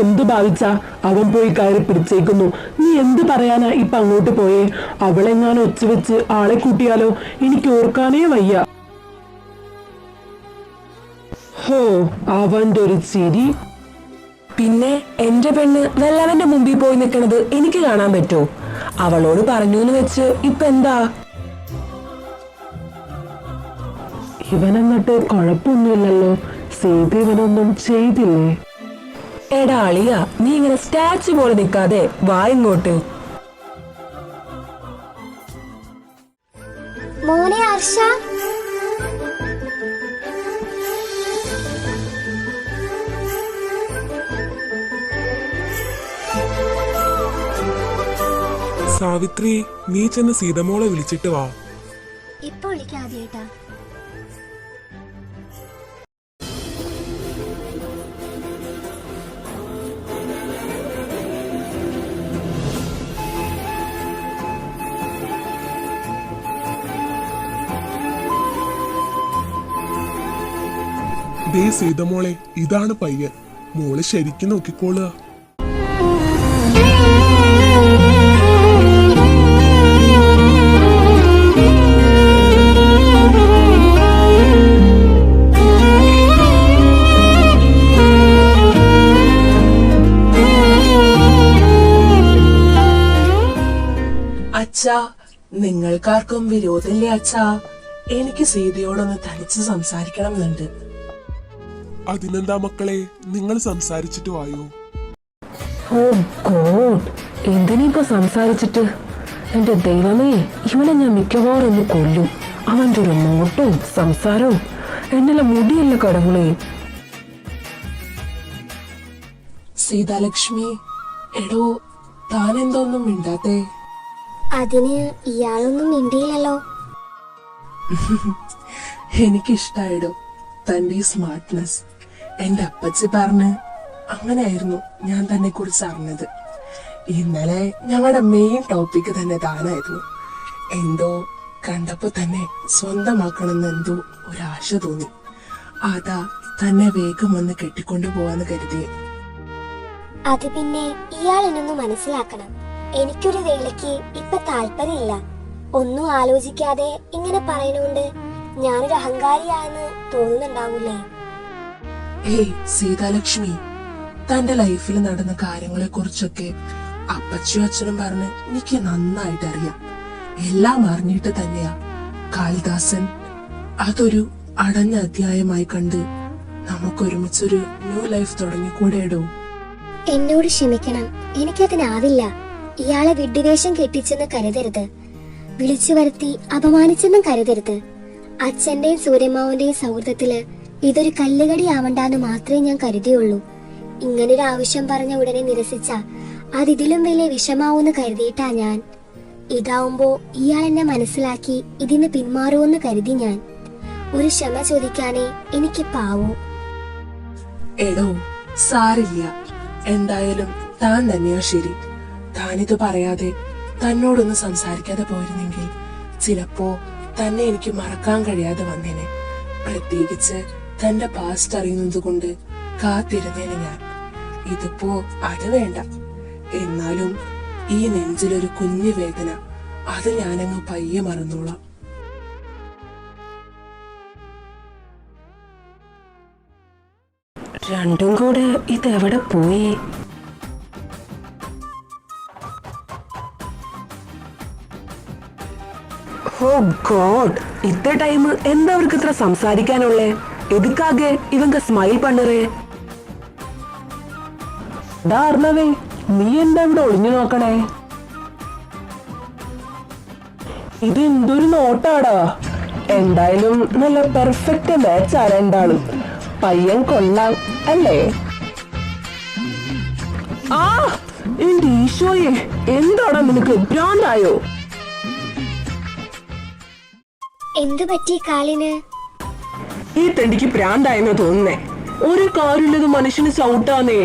എന്ത് ഭാവിച്ച അവൻ പോയി കയറി പിടിച്ചേക്കുന്നു? നീ എന്ത് പറയാനാ ഇപ്പൊ അങ്ങോട്ട് പോയേ? അവളെങ്ങാനും ഒച്ച വെച്ച് ആളെ കൂട്ടിയാലോ? എനിക്ക് ഓർക്കാനേ വയ്യ. ഹോ അവന്റെ ഒരു ചിരി. പിന്നെ എന്റെ പെണ്ണ് വല്ലവന്റെ മുമ്പിൽ പോയി നിൽക്കണത് എനിക്ക് കാണാൻ പറ്റോ അവളോട് പറഞ്ഞു എന്ന് വെച്ച് ഇപ്പൊ എന്താ? ഇവനെന്നിട്ട് കുഴപ്പമൊന്നുമില്ലല്ലോ. സീത ഇവനൊന്നും ചെയ്തില്ലേ? എടാ അളിയ നീ ഇങ്ങനെ സ്റ്റാച്ചു പോലെ നിൽക്കാതെ വാ ഇങ്ങോട്ട്. മോനെ ഹർഷ. സാവിത്രി നീ ചെന്ന് സീതമോളെ വിളിച്ചിട്ട് വാ. ഇപ്പൊ വിളിക്കാം ദേ സീതമോളെ ഇതാണ് പയ്യൻ. മോൾ ശരിക്കും നോക്കിക്കോളുക. അച്ഛാ നിങ്ങൾക്കാർക്കും വിരോധമില്ലേ അച്ഛാ? എനിക്ക് സീതയോടൊന്ന് തനിച്ച് സംസാരിക്കണം എന്നുണ്ട് അതിനെന്താ മക്കളെ? നിങ്ങൾ സംസാരിച്ചിട്ട് വായോ? ഓ ഗോഡ് എന്തിനിപ്പോ സംസാരിച്ചിട്ട്? എന്റെ ദൈവമേ ഇവനെ ഞാൻ മിക്കവാറും ഒന്ന് കൊല്ലും. അവന്റെ ഒരു നോട്ടവും സംസാരവും എന്നല്ല മുടിയല്ല കടങ്ങളെ സീതാലക്ഷ്മി എടോ താൻ എന്തോന്നും മിണ്ടാത്തെ? അതിന് ഇയാളൊന്നും മിണ്ടിയില്ലല്ലോ. എനിക്കിഷ്ടായിടോ തന്റെ സ്മാർട്ട്നെസ്. എന്റെ അപ്പച്ചി പറഞ്ഞ് അങ്ങനെയായിരുന്നു ഞാൻ തന്നെ കുറിച്ച് അറിഞ്ഞത്. ഇന്നലെ ഞങ്ങളുടെ മെയിൻ ടോപ്പിക് തന്നെ താനായിരുന്നു. എന്തോ കണ്ടപ്പോ തന്നെ സ്വന്തമാക്കണമെന്ന് എന്തോ ഒരാശ തോന്നി. അതാ തന്നെ വേഗം വന്ന് കെട്ടിക്കൊണ്ടു പോവാന്ന് കരുതി അത് പിന്നെ ഇയാൾ എന്നൊന്ന് മനസ്സിലാക്കണം. എനിക്കൊരു വേലയ്ക്ക് ഇപ്പൊ താല്പര്യമില്ല. ഒന്നും ആലോചിക്കാതെ ഇങ്ങനെ പറയണോണ്ട് ഞാനൊരു അഹങ്കാരിയാണെന്ന് തോന്നുന്നുണ്ടാവൂലേ? ഏയ് സീതാലക്ഷ്മി തന്റെ ലൈഫിൽ നടന്ന കാര്യങ്ങളെ കുറിച്ചൊക്കെ അപ്പച്ചും അച്ഛനും പറഞ്ഞ് എനിക്ക് നന്നായിട്ട് അറിയാം. എല്ലാം അറിഞ്ഞിട്ട് തന്നെയാ. കാളിദാസൻ അതൊരു അടഞ്ഞ അധ്യായമായി കണ്ട് നമുക്ക് ഒരുമിച്ചൊരു ന്യൂ ലൈഫ് തുടങ്ങിക്കൂടെയിടോ എന്നോട് ക്ഷമിക്കണം. എനിക്കതിനാവില്ല. ഇയാളെ വിഡ്ഢിവേഷം കെട്ടിച്ചെന്ന് കരുതരുത്. വിളിച്ചു വരുത്തി അപമാനിച്ചെന്നും കരുതരുത്. അച്ഛന്റെയും സൂര്യമാവന്റെയും സൗഹൃദത്തിൽ ഇതൊരു കല്ലുകടി ആവണ്ടെന്ന് മാത്രമേ ഞാൻ കരുതിയുള്ളൂ. ഇങ്ങനൊരു ആവശ്യം പറഞ്ഞ ഉടനെ നിരസിച്ച അതിതിലും വലിയ വിഷമാവൂന്ന് കരുതിയിട്ടാ ഞാൻ. ഇതാവുമ്പോ ഇയാൾ എന്നെ മനസ്സിലാക്കി ഇതിന് പിന്മാറുമെന്ന് കരുതി ഞാൻ. ഒരു ക്ഷമ ചോദിക്കാനേ എനിക്ക് പാവൂ. എടോ സാരില്ല. എന്തായാലും താൻ തന്നെയാ ശരി. താനിത് പറയാതെ തന്നോടൊന്ന് സംസാരിക്കാതെ പോയിരുന്നെങ്കിൽ ചിലപ്പോ തന്നെ എനിക്ക് മറക്കാൻ കഴിയാതെ വന്നേനെ. പ്രത്യേകിച്ച് തന്റെ പാസ്റ്റ് അറിയുന്നത് കൊണ്ട് കാത്തിരുന്നേനെ ഞാൻ. ഇതിപ്പോ അത് വേണ്ട. എന്നാലും ഈ നെഞ്ചിലൊരു കുഞ്ഞു വേദന അത് ഞാനങ്ങ് പയ്യെ മറന്നോളാം. രണ്ടും കൂടെ ഇതെവിടെ പോയി? ഓ ഗോഡ് ഇത്ര ടൈം എന്താ അവർക്ക് ഇത്ര സംസാരിക്കാനുള്ളേ? എതുക്കാകെ இவங்க ஸ்மைல் பண்ணுற ഡാ അർണവേ നീ എന്താ ഇവിടെ ഒളിഞ്ഞു നോക്കണേ? ഇത് എന്തൊരു നോട്ടാടാ. എന്തായാലും നല്ല പെർഫെക്റ്റ് മാച്ച് ആ രണ്ടാളും പയ്യൻ കൊള്ളാം അല്ലേ? ആ എന്റെ ഈശോയെ എന്താടാ നിനക്ക് ഭ്രാന്തായോ? എന്തു പറ്റി കാലിന് ഈ തെണ്ടിക്ക് പ്രാന്തായെന്ന് തോന്നുന്നേ. ഒരു കാര്യമില്ലത് മനുഷ്യന് സൗട്ടാന്നേ.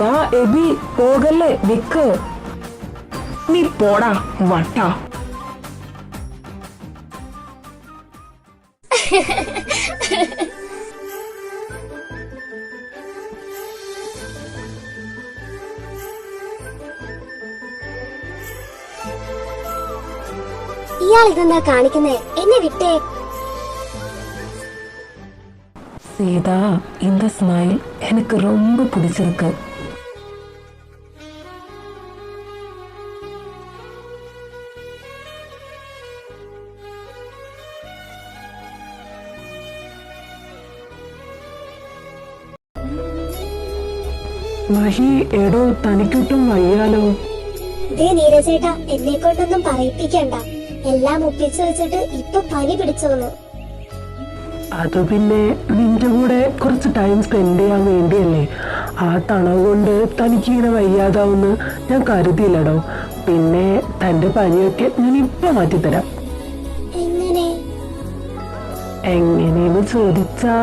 ദാ എബി പോകല്ലേ വിക്ക് നീ പോടാ വട്ടാ. ഇയാൾ ഇതെന്താ കാണിക്കുന്നേ എന്നെ വിട്ടേ சீதா இந்த ஸ்மைல் எனக்கு ரொம்ப பிடிச்சிருக்கு മഹി എടോ തനിക്കൊട്ടും വയ്യാലോ ദേ നീരജേട്ടാ എന്നെ കൊണ്ടൊന്നും പറയിപ്പിക്കണ്ട എല്ലാം ഒപ്പിച്ചു വെച്ചിട്ട് ഇപ്പൊ പനി പിടിച്ചോന്ന് അത് പിന്നെ നിന്റെ കൂടെ കുറച്ച് ടൈം സ്പെൻഡ് ചെയ്യാൻ വേണ്ടിയല്ലേ? ആ തണവ് കൊണ്ട് തനിക്കിങ്ങനെ വയ്യാതാവുന്ന് ഞാൻ കരുതിയില്ലടോ. പിന്നെ തന്റെ പനിയൊക്കെ ഞാൻ ഇപ്പൊ മാറ്റിത്തരാം. എങ്ങനെ? എങ്ങനെയെന്ന് ചോദിച്ചാ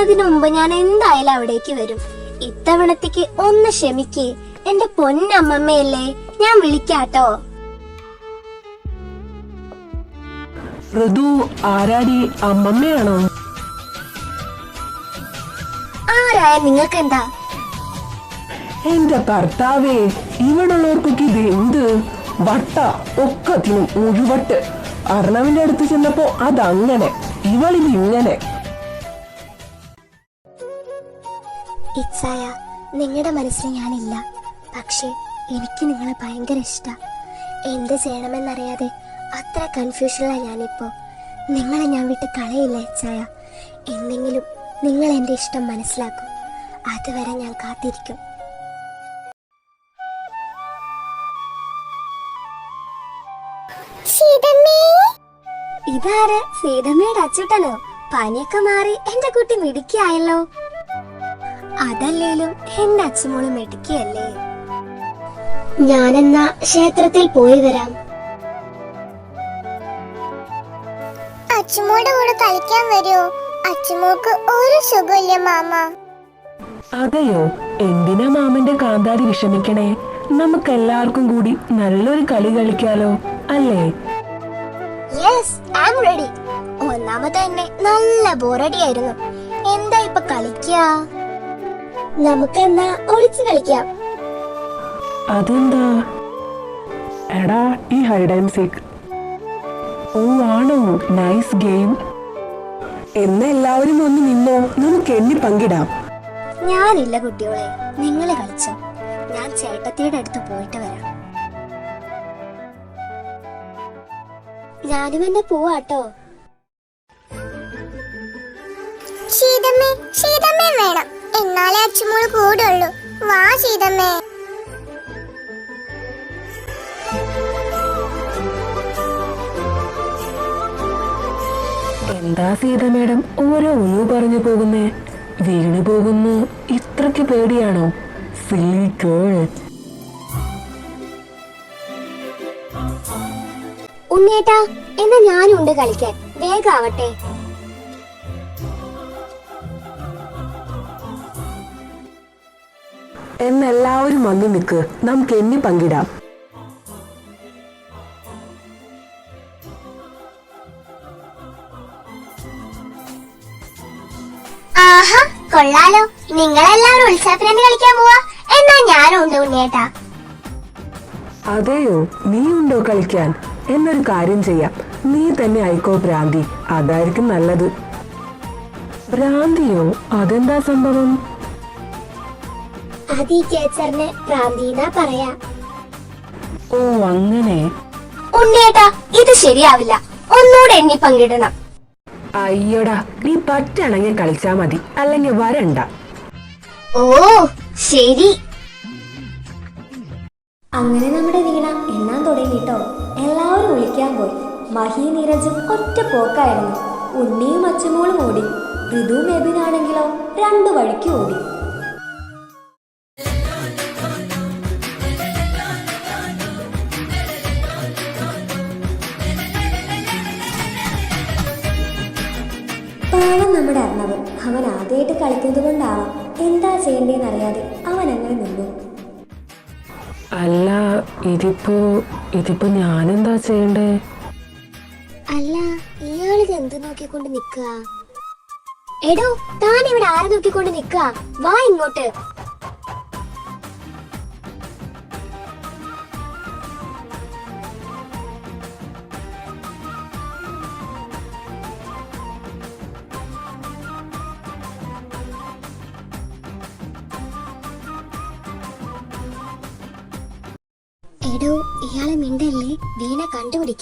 പോണതിന് മുമ്പ് ഞാൻ എന്തായാലും അവിടേക്ക് വരും. ഇത്തവണത്തേക്ക് ഒന്ന് ക്ഷമിക്ക്. എന്റെ പൊന്നമ്മമ്മയല്ലേ ഞാൻ വിളിക്കാട്ടോ. ഋതു ആരാടി? അമ്മമ്മയാണോ? ആരായ നിങ്ങൾക്ക് എന്താ എന്റെ ഭർത്താവേ ഇവിടുള്ളവർക്കൊക്കെ ഇത് എന്ത്? വട്ട ഒക്കത്തിനും ഒഴിവട്ട് അർണവിന്റെ അടുത്ത് ചെന്നപ്പോ അതങ്ങനെ ഇവളിത് ഇച്ചായ നിങ്ങളുടെ മനസ്സിൽ ഞാനില്ല. പക്ഷേ എനിക്ക് നിങ്ങളെ ഭയങ്കര ഇഷ്ട. എന്ത് ചെയ്യണമെന്നറിയാതെ അത്ര കൺഫ്യൂഷനിലാണ് ഞാനിപ്പോ. നിങ്ങളെ ഞാൻ വിട്ട് കളയില്ല ഇച്ചായ. എന്നെങ്കിലും നിങ്ങൾ എന്റെ ഇഷ്ടം മനസ്സിലാക്കും. അതുവരെ ഞാൻ കാത്തിരിക്കും. ഇതാര്? സീതമ്മയുടെ അച്ചുട്ടനോ പനിയൊക്കെ മാറി എന്റെ കുട്ടി മിടുക്കിയായല്ലോ. അതല്ലേലും എന്റെ അച്ഛമോൾ മെടുക്കിയല്ലേ? ഞാനെന്നാ ക്ഷേത്രത്തിൽ പോയി വരാം. അച്ചുമോടെ കൂടെ കളിക്കാൻ വരുമോ അച്ചുമോക്ക് ഒരു സുഖമില്ല മാമ. അതെയോ? എന്തിനാ മാമന്റെ കാന്താരി വിഷമിക്കണേ? നമുക്ക് എല്ലാവർക്കും കൂടി നല്ലൊരു കളി കളിക്കാലോ അല്ലേ? യെസ് ഐ ആം റെഡി ഒന്നാമത് തന്നെ നല്ല ബോറടിയായിരുന്നു എന്താ ഇപ്പൊ കളിക്ക? നമുക്കെന്നാ ഒളിച്ചു കളിക്കാം. അതെന്താ? എടാ ഈ ഹൈഡ് ആൻഡ് സീക്ക് ഓ ആണോ നൈസ് ഗെയിം എന്ന എല്ലാവരും ഒന്ന് നിന്നോ? നമുക്ക് എണ്ണി പങ്കിടാം. ഞാനില്ല കുട്ടികളെ. നിങ്ങൾ കളിച്ചോ. ഞാൻ ചേട്ടത്തിയുടെ അടുത്ത് പോയിട്ട് വരാം. ഞാനും എന്നെ പോവാട്ടോ. ശീതമ്മേ ശീതമ്മേ വേണം. എന്നാലേ അച്ചുമോൾ കൂടുള്ളൂ. വാ ശീതമ്മേ എന്താ സീത മേഡം ഓരോ ഒഴിവ് പറഞ്ഞു പോകുന്നേ? വീണു പോകുന്നു. ഇത്രയ്ക്ക് പേടിയാണോ? സില്ലി ഉണ്ണേട്ടാ എന്നാ ഞാനുണ്ട് കളിക്കാൻ. വേഗാവട്ടെ. എന്നെല്ലാവരും വന്നു നിൽക്ക് നമുക്ക് എണ്ണി പങ്കിടാം. ആഹാ കൊള്ളാലോ. നിങ്ങളെല്ലാവരും ഉത്സവത്തിന് കളിക്കാൻ പോവാ? എന്നാ ഞാനും ഉണ്ട് ഉണ്ണിയേട്ടാ. അതെയോ? നീ ഉണ്ടോ കളിക്കാൻ? എന്നൊരു കാര്യം ചെയ്യാം. നീ തന്നെ ആയിക്കോ ഭ്രാന്തി. അതായിരിക്കും നല്ലത്. ഭ്രാന്തിയോ? അതെന്താ സംഭവം? അത് ഈ കേച്ചറിന് പ്രാന്തീന്നാ പറയാ. ഓ അങ്ങനെ. ഉണ്ണിയേട്ടാ ഇത് ശരിയാവില്ല. ഒന്നുകൂടെ എണ്ണി പങ്കിടണം. അയ്യോടാ നീ പറ്റാണെങ്കിൽ കളിച്ചാ മതി. അല്ലെങ്കിൽ വരണ്ട. ഓ ശരി. അങ്ങനെ നമ്മുടെ വീണ എണ്ണാൻ തുടങ്ങിട്ടോ. എല്ലാവരും വിളിക്കാൻ പോയി. മഹി നീരജും ഒറ്റ പോക്കായിരുന്നു. ഉണ്ണിയും അച്ഛമോളും ഓടി. ഋതു മേബിനാണെങ്കിലോ രണ്ടു വഴിക്ക് ഓടി. നമ്മുടെ അർണവ് അവൻ ആദ്യമായിട്ട് കളിക്കുന്നത് കൊണ്ടാവാം. എന്താ ചെയ്യേണ്ടതെന്ന് അറിയാതെ അവൻ അങ്ങനെ നിന്നു. അല്ല ഇതിപ്പോ ഇതിപ്പോ ഞാനെന്താ ചെയ്യണ്ടേ? അല്ല ഇയാളിത് എന്ത് നോക്കിക്കൊണ്ട് നിക്കുക എടോ താൻ ഇവിടെ ആരെ നോക്കിക്കൊണ്ട് നിക്കുക വാ ഇങ്ങോട്ട്.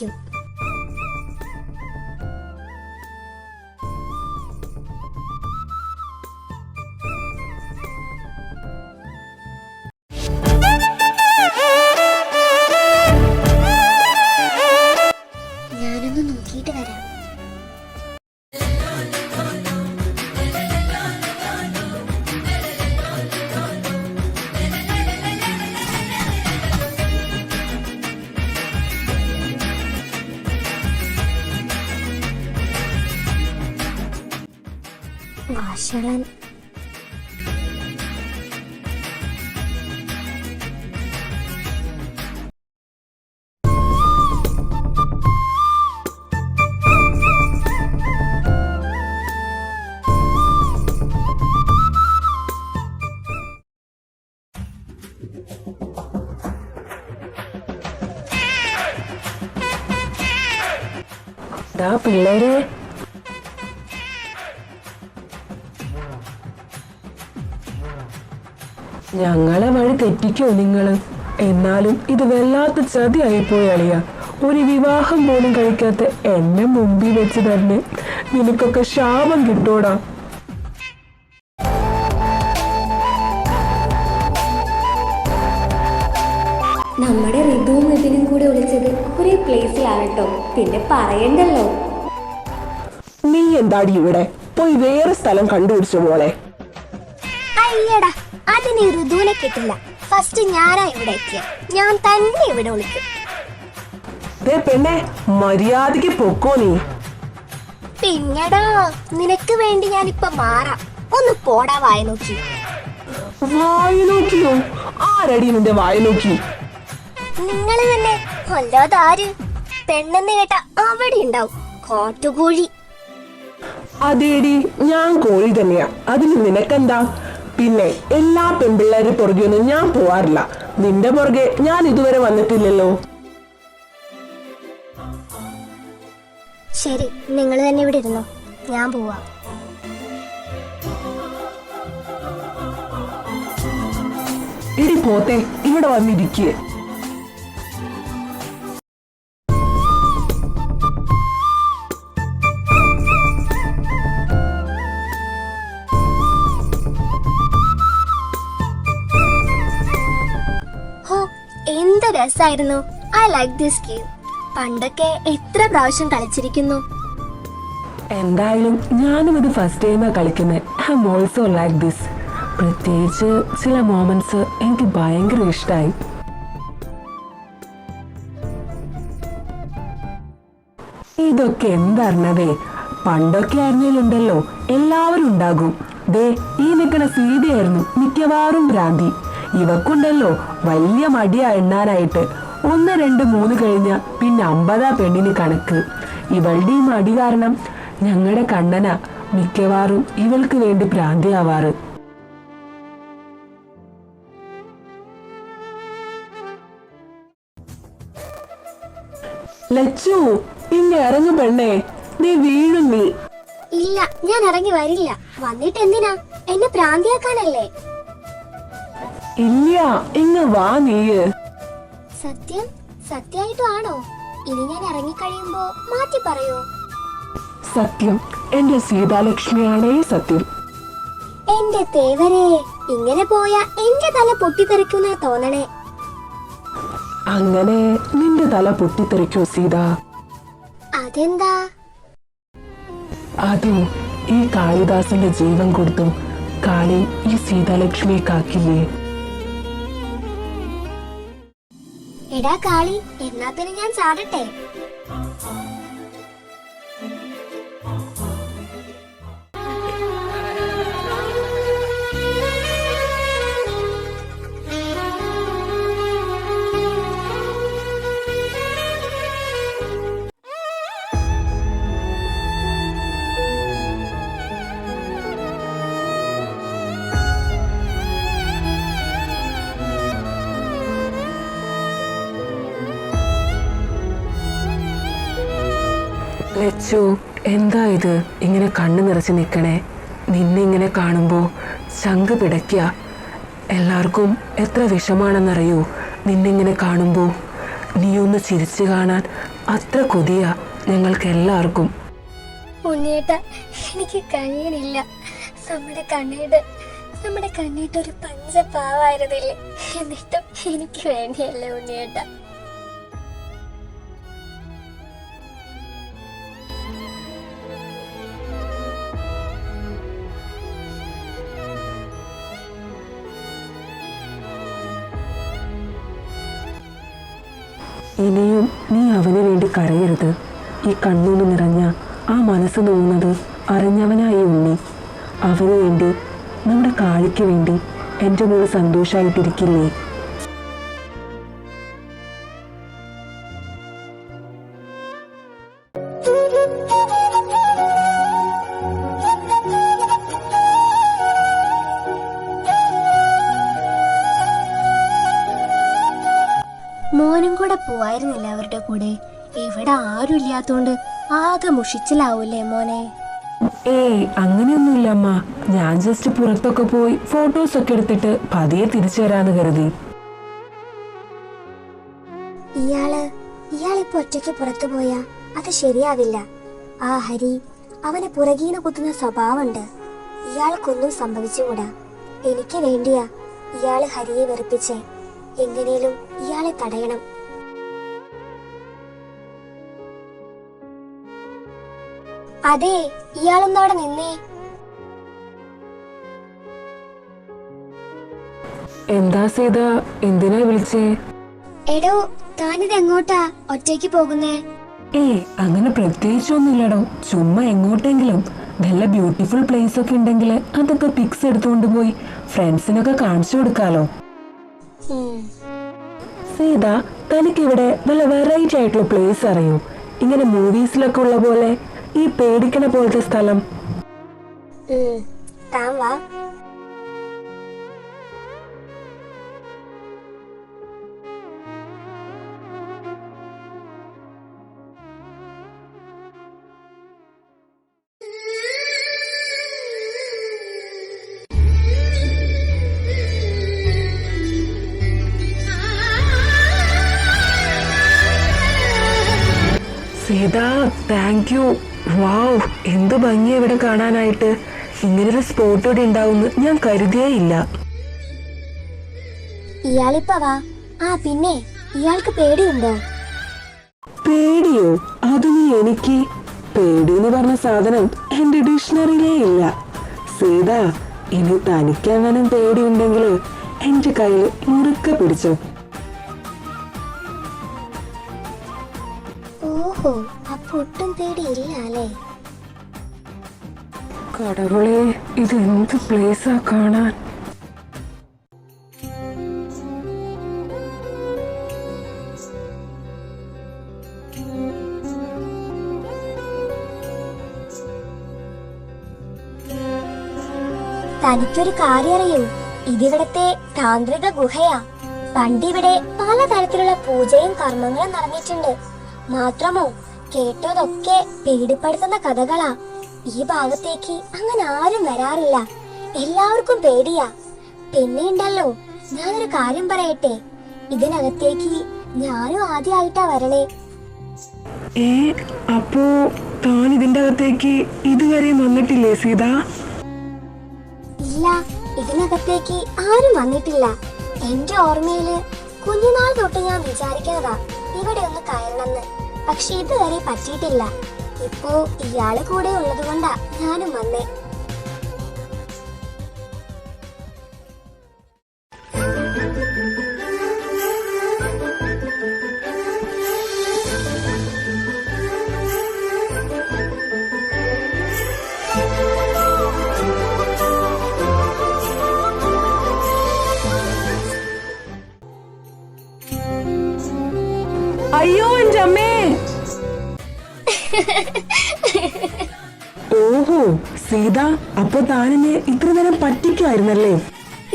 今。ദാ പിള്ളേരെ. ഞങ്ങളെ വഴി തെറ്റിക്കോ നിങ്ങൾ? എന്നാലും ഇത് വല്ലാത്ത ചതിയായിപ്പോയി അളിയ. ഒരു വിവാഹം പോലും കഴിക്കാത്ത എന്നെ മുമ്പിൽ വെച്ച് തന്നെ നിനക്കൊക്കെ ശാപം കിട്ടൂടാ. പിന്നെ പറയണ്ടല്ലോ. നീ എന്താടി ഇവിടെ? പോയി വേറെ സ്ഥലം കണ്ടുപിടിച്ചു മോളെ. അയ്യടാ അതിന് ഋതുവിനെ കിട്ടില്ല. ഫസ്റ്റ് ഞാനാ ഇവിടെ എത്തിയ. ഞാൻ തന്നെ ഇവിടെ വിളിക്കും. പെണ്ണെ മര്യാദയ്ക്ക് പൊക്കോ നീ. പിന്നെടാ നിനക്ക് വേണ്ടി ഞാനിപ്പൊ മാറാം. ഒന്ന് പോടാ വായ നോക്കി. വായി നോക്കിയോ? ആരടി നിന്റെ വായി നോക്കി? നിങ്ങൾ തന്നെ അല്ലാതാര് പെണ്ണെന്ന് കേട്ട അവിടെ ഉണ്ടാവും. കാട്ടുകോഴി. അതേടി ഞാൻ കോഴി തന്നെയാ. അതിന് നിനക്കെന്താ? പിന്നെ എല്ലാ പെൺപിള്ളേരുടെ പുറകെയൊന്നും ഞാൻ പോവാറില്ല. നിന്റെ പുറകെ ഞാൻ ഇതുവരെ വന്നിട്ടില്ലല്ലോ. ശരി നിങ്ങൾ തന്നെ ഇവിടെ ഇരുന്നോ. ഞാൻ പോവാ. ഇടി പോത്തെ ഇവിടെ വന്നിരിക്കുക രസായിരുന്നു ഐ ലൈക്ക് ദിസ് ഗെയിം പണ്ടൊക്കെ എത്ര പ്രാവശ്യം കളിച്ചിരിക്കുന്നു. എന്തായാലും ഞാനും ഇത് ഫസ്റ്റ് ടൈമാണ് കളിക്കുന്നത് ഐ ഓൾസോ ലൈക്ക് ദിസ് പ്രത്യേകിച്ച് ചില മോമെന്റ്സ് എനിക്ക് ഭയങ്കര ഇഷ്ടമായി ഇതൊക്കെ എന്തറിഞ്ഞതേ? പണ്ടൊക്കെ ആയിരുന്നേലുണ്ടല്ലോ എല്ലാവരും ഉണ്ടാകും. ദേ ഈ നിൽക്കുന്ന സീതയായിരുന്നു മിക്കവാറും ഭ്രാന്തി ഇവക്കുണ്ടല്ലോ വലിയ മടിയാ എണ്ണാനായിട്ട്. ഒന്ന് രണ്ട് മൂന്ന് കഴിഞ്ഞ പിന്നെ അമ്പതാ പെണ്ണിന് കണക്ക്. ഇവളുടെ ഈ മടി കാരണം ഞങ്ങളുടെ കണ്ണന മിക്കവാറും ഇവൾക്ക് വേണ്ടി ഭ്രാന്തിയാവാറ്. ലച്ചു ഇങ്ങ ഇറങ്ങു പെണ്ണേ. നീ വീഴും നീ. ഇല്ല ഞാൻ ഇറങ്ങി വരില്ല. വന്നിട്ട് എന്തിനാ എന്നെ പ്രാന്തിയാക്കാനല്ലേ ഇല്ല ഇങ്ങ വാ നീയ്. സത്യം സത്യായിട്ടാണോ ആണോ ഇനി ഞാൻ ഇറങ്ങിക്കഴിയുമ്പോ മാറ്റി പറയോ? സത്യം എന്റെ സീതാലക്ഷ്മിയാണേ സത്യം. എന്റെ തേവരെ ഇങ്ങനെ പോയ എന്റെ തല പൊട്ടിത്തെറിക്കുന്ന തോന്നണേ. അങ്ങനെ നിന്റെ തല പൊട്ടിത്തെറിക്കോ സീത. അതെന്താ? അതോ ഈ കാളിദാസന്റെ ജീവൻ കൊടുത്തും കാളി ഈ സീതാലക്ഷ്മിയെ കാക്കില്ലേ? എടാ കാളി. എന്നാ പിന്നെ ഞാൻ ചാടട്ടെ? ലച്ചു എന്താ ഇത്? ഇങ്ങനെ കണ്ണു നിറച്ച് നിൽക്കണേ നിന്നെ ഇങ്ങനെ കാണുമ്പോൾ ശങ്ക് പിടയ്ക്കുക എല്ലാവർക്കും എത്ര വിഷമാണെന്നറിയൂ. നിന്നിങ്ങനെ കാണുമ്പോൾ നീ ഒന്ന് ചിരിച്ചു കാണാൻ അത്ര കൊതിയ ഞങ്ങൾക്ക് എല്ലാവർക്കും ഉണ്ണിയേട്ട എനിക്ക് കഴിയണില്ല നമ്മുടെ കണ്ണീട് നമ്മുടെ കണ്ണീട്ട് ഒരു പഞ്ചപാവായിരുന്നില്ലേ? എന്നിട്ടും എനിക്ക് വേണ്ടിയല്ല ഉണ്ണിയേട്ട. ഇനിയും നീ അവന് വേണ്ടി കരയരുത്. ഈ കണ്ണൂന്ന് നിറഞ്ഞ ആ മനസ്സ് തോന്നുന്നത് അറിഞ്ഞവനായി ഉണ്ണി. അവന് വേണ്ടി നമ്മുടെ കാളിക്ക് വേണ്ടി എന്റെ മോൾ സന്തോഷമായിട്ടിരിക്കില്ലേ? ആരും ഇല്ലാത്തോണ്ട് ആകെ മുഷിച്ചിലാവൂലേ മോനെ? ഏയ് അങ്ങനെയൊന്നുമില്ല അമ്മ. ഞാൻ ജസ്റ്റ് പുറത്തൊക്കെ പോയി ഫോട്ടോസ് ഒക്കെ എടുത്തിട്ട് പതിയെ തിരിച്ചു വരാന്ന് കരുതി. ഇയാൾ ഇയാളിപ്പോ ഒറ്റയ്ക്ക് പുറത്തു പോയാ അത് ശരിയാവില്ല. ആ ഹരി അവന് പുറകീന കുത്തുന്ന സ്വഭാവമുണ്ട്. ഇയാൾക്കൊന്നും സംഭവിച്ചുകൂടാ. എനിക്ക് വേണ്ടിയാ ഇയാൾ ഹരിയെ വെറുപ്പിച്ചേ. എങ്ങനെയും ഇയാളെ തടയണം. അതെ ഇയാളൊന്നും അവിടെ നിന്നേ. എന്താ സീത എന്തിനാ വിളിച്ചേ? എടോ താനിത് എങ്ങോട്ടാ ഒറ്റയ്ക്ക് പോകുന്നേ? ഏ അങ്ങനെ പ്രത്യേകിച്ചൊന്നുമില്ലടോ. ചുമ്മാ എങ്ങോട്ടെങ്കിലും. നല്ല ബ്യൂട്ടിഫുൾ പ്ലേസ് ഒക്കെ ഉണ്ടെങ്കിൽ അതൊക്കെ പിക്സ് എടുത്തുകൊണ്ട് പോയി ഫ്രണ്ട്സിനൊക്കെ കാണിച്ചു കൊടുക്കാലോ. സീത തനിക്കിവിടെ നല്ല വെറൈറ്റി ആയിട്ടുള്ള പ്ലേസ് അറിയൂ? ഇങ്ങനെ മൂവീസിലൊക്കെ ഉള്ള പോലെ ഈ പേടിക്കണ പോലത്തെ സ്ഥലം. താൻ വാ സീത താങ്ക് യു വാവ് എന്തു ഭംഗി ഇവിടെ കാണാനായിട്ട്. ഇങ്ങനൊരു സ്പോട്ട് ഇവിടെ ഉണ്ടാവുമെന്ന് ഞാൻ കരുതിയേ ഇല്ല. ഇയാളിപ്പ വാ. ആ പിന്നെ ഇയാൾക്ക് പേടിയുണ്ടോ? പേടിയോ? അത് നീ എനിക്ക് പേടി എന്ന് പറഞ്ഞ സാധനം എന്റെ ഡിക്ഷണറിയിലേ ഇല്ല. സീത ഇനി തനിക്കെങ്ങനും പേടിയുണ്ടെങ്കിൽ എന്റെ കയ്യിൽ മുറുക്കെ പിടിച്ചോ. ഓഹോ. ഒട്ടും പേടിയില്ല അല്ലേ കടകളെ ഇത് എന്ത് പ്ലേസാ കാണാൻ? തനിക്കൊരു കാര്യം അറിയൂ ഇതിവിടത്തെ താന്ത്രിക ഗുഹയാ. പണ്ടിവിടെ പലതരത്തിലുള്ള പൂജയും കർമ്മങ്ങളും നടന്നിട്ടുണ്ട്. മാത്രമോ കേട്ടതൊക്കെ പേടിപ്പെടുത്തുന്ന കഥകളാ. ഈ ഭാഗത്തേക്ക് അങ്ങനെ ആരും വരാറില്ല. എല്ലാവർക്കും പേടിയാ. പിന്നെ ഉണ്ടല്ലോ ഞാനൊരു കാര്യം പറയട്ടെ. ഇതിനകത്തേക്ക് ഞാനും ആദ്യമായിട്ടാ വരണേ. ഏ അപ്പോ താൻ ഇതിന്റെ അകത്തേക്ക് ഇതുവരെ വന്നിട്ടില്ലേ സീത? ഇല്ല ഇതിനകത്തേക്ക് ആരും വന്നിട്ടില്ല. എന്റെ ഓർമ്മയിൽ കുഞ്ഞുനാൾ തൊട്ട് ഞാൻ വിചാരിക്കുന്നതാ ഇവിടെ ഒന്ന് കയറണമെന്ന്. പക്ഷെ ഇതുവരെ പറ്റിയിട്ടില്ല. ഇപ്പോ ഇയാൾ കൂടെ ഉള്ളത് കൊണ്ടാ ഞാനും വന്നേ. അപ്പൊ താനെന്നെ ഇത്ര നേരം പറ്റിക്കുമായിരുന്നല്ലേ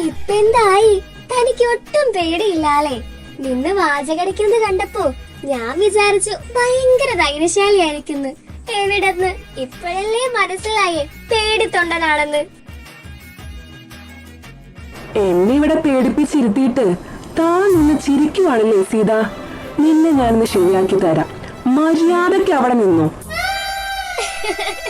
ഇപ്പെന്തായി? തനിക്ക് ഒട്ടും പേടിയില്ലാലേ നിന്ന് വാചകടിക്കുന്നത് കണ്ടപ്പോ ഞാൻ വിചാരിച്ചു ഭയങ്കര ധൈര്യശാലിയായിരിക്കുന്നു. എവിടെന്ന്? ഇപ്പോഴല്ലേ മനസ്സിലായേ പേടിത്തൊണ്ടനാണെന്ന്. എന്നെ ഇവിടെ പേടിപ്പിച്ചിരുത്തിയിട്ട് താൻ നിന്ന് ചിരിക്കുവാണല്ലേ സീത? നിന്നെ ഞാനൊന്ന് ശരിയാക്കി തരാം. മര്യാദയ്ക്ക് അവിടെ നിന്നു.